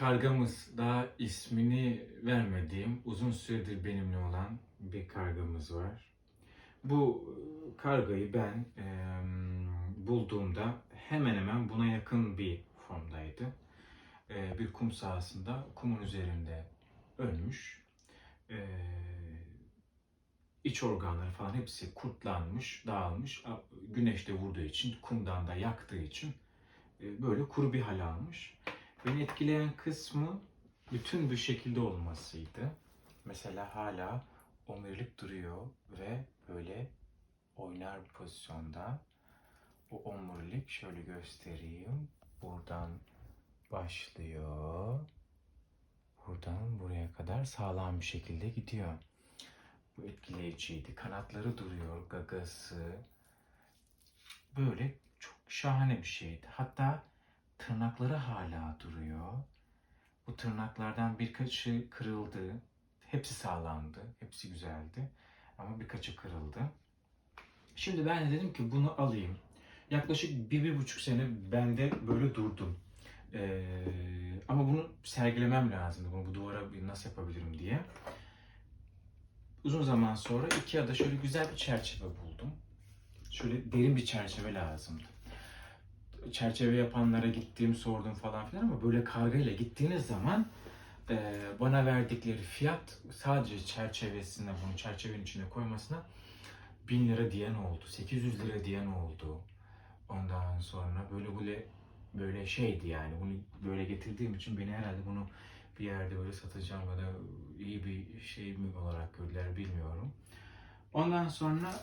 kargamız daha ismini vermediğim uzun süredir benimle olan bir kargamız var. Bu e, kargayı ben e, bulduğumda hemen hemen buna yakın bir formdaydı. E, bir kum sahasında kumun üzerinde ölmüş. E, iç organları falan hepsi kurtlanmış, dağılmış. Güneşte vurduğu için, kumdan da yaktığı için e, böyle kuru bir hal almış. Beni etkileyen kısmı bütün bir şekilde olmasıydı. Mesela hala omurilik duruyor ve böyle oynar bir pozisyonda. Bu omurilik şöyle göstereyim. Buradan başlıyor. Buradan buraya kadar sağlam bir şekilde gidiyor. Bu etkileyiciydi. Kanatları duruyor, gagası. Böyle çok şahane bir şeydi. Hatta tırnakları hala duruyor. Bu tırnaklardan birkaçı kırıldı. Hepsi sağlamdı. Hepsi güzeldi. Ama birkaçı kırıldı. Şimdi ben de dedim ki bunu alayım. Yaklaşık bir, bir buçuk sene bende böyle durdum. Ee, ama bunu sergilemem lazımdı. Bunu bu duvara nasıl yapabilirim diye. Uzun zaman sonra Ikea'da şöyle güzel bir çerçeve buldum. Şöyle derin bir çerçeve lazımdı. Çerçeve yapanlara gittim, sordum falan filan ama böyle kargayla gittiğiniz zaman e, bana verdikleri fiyat sadece çerçevesine, bunu çerçevenin içine koymasına 1000 lira diyen oldu, 800 lira diyen oldu. Ondan sonra böyle böyle böyle şeydi yani bunu böyle getirdiğim için beni herhalde bunu bir yerde böyle satacağım ya da iyi bir şey mi olarak gördüler bilmiyorum. Ondan sonra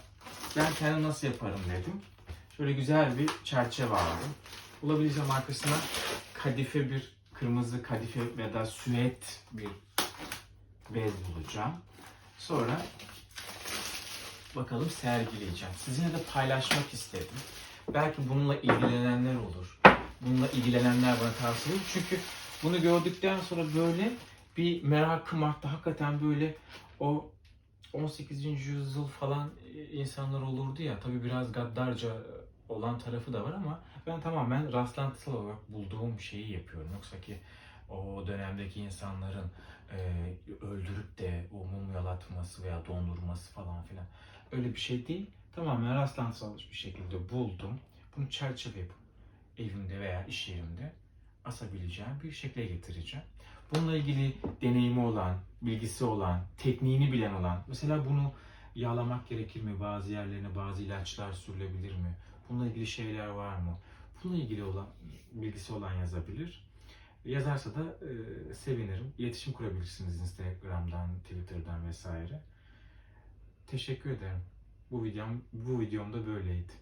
ben kendim nasıl yaparım dedim. Şöyle güzel bir çerçeve aldım. Bulabileceğim arkasına kadife bir kırmızı kadife ya da süet bir bez bulacağım. Sonra bakalım sergileyeceğim. Sizinle de paylaşmak istedim. Belki bununla ilgilenenler olur. Bununla ilgilenenler bana tavsiye olur. Çünkü bunu gördükten sonra böyle bir merakım arttı. Hakikaten böyle o 18. yüzyıl falan insanlar olurdu ya. Tabii biraz gaddarca olan tarafı da var ama ben tamamen rastlantısal olarak bulduğum şeyi yapıyorum. Yoksa ki o dönemdeki insanların e, öldürüp de o mumyalatması veya dondurması falan filan öyle bir şey değil. Tamamen rastlantısal bir şekilde buldum. Bunu çerçeve yapıp evimde veya iş yerimde asabileceğim bir şekle getireceğim. Bununla ilgili deneyimi olan, bilgisi olan, tekniğini bilen olan, mesela bunu yağlamak gerekir mi? Bazı yerlerine bazı ilaçlar sürülebilir mi? Bununla ilgili şeyler var mı? Bununla ilgili olan bilgisi olan yazabilir. Yazarsa da e, sevinirim. İletişim kurabilirsiniz Instagram'dan, Twitter'dan vesaire. Teşekkür ederim. Bu videom bu videom da böyleydi.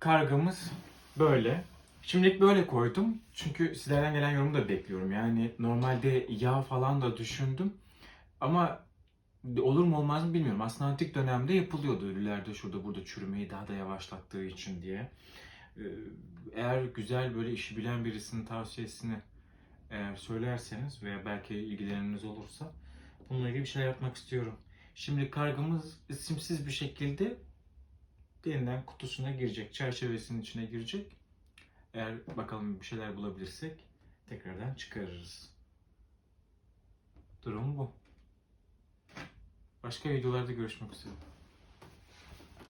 Kargımız böyle. Şimdilik böyle koydum. Çünkü sizlerden gelen yorumu da bekliyorum. Yani normalde yağ falan da düşündüm. Ama olur mu olmaz mı bilmiyorum. Aslında antik dönemde yapılıyordu. Ölülerde şurada burada çürümeyi daha da yavaşlattığı için diye. Ee, Eğer güzel böyle işi bilen birisinin tavsiyesini eğer söylerseniz veya belki ilgileneniz olursa bununla ilgili bir şeyler yapmak istiyorum. Şimdi kargımız isimsiz bir şekilde yeniden kutusuna girecek, çerçevesinin içine girecek. Eğer bakalım bir şeyler bulabilirsek tekrardan çıkarırız. Durum bu. Başka videolarda görüşmek üzere.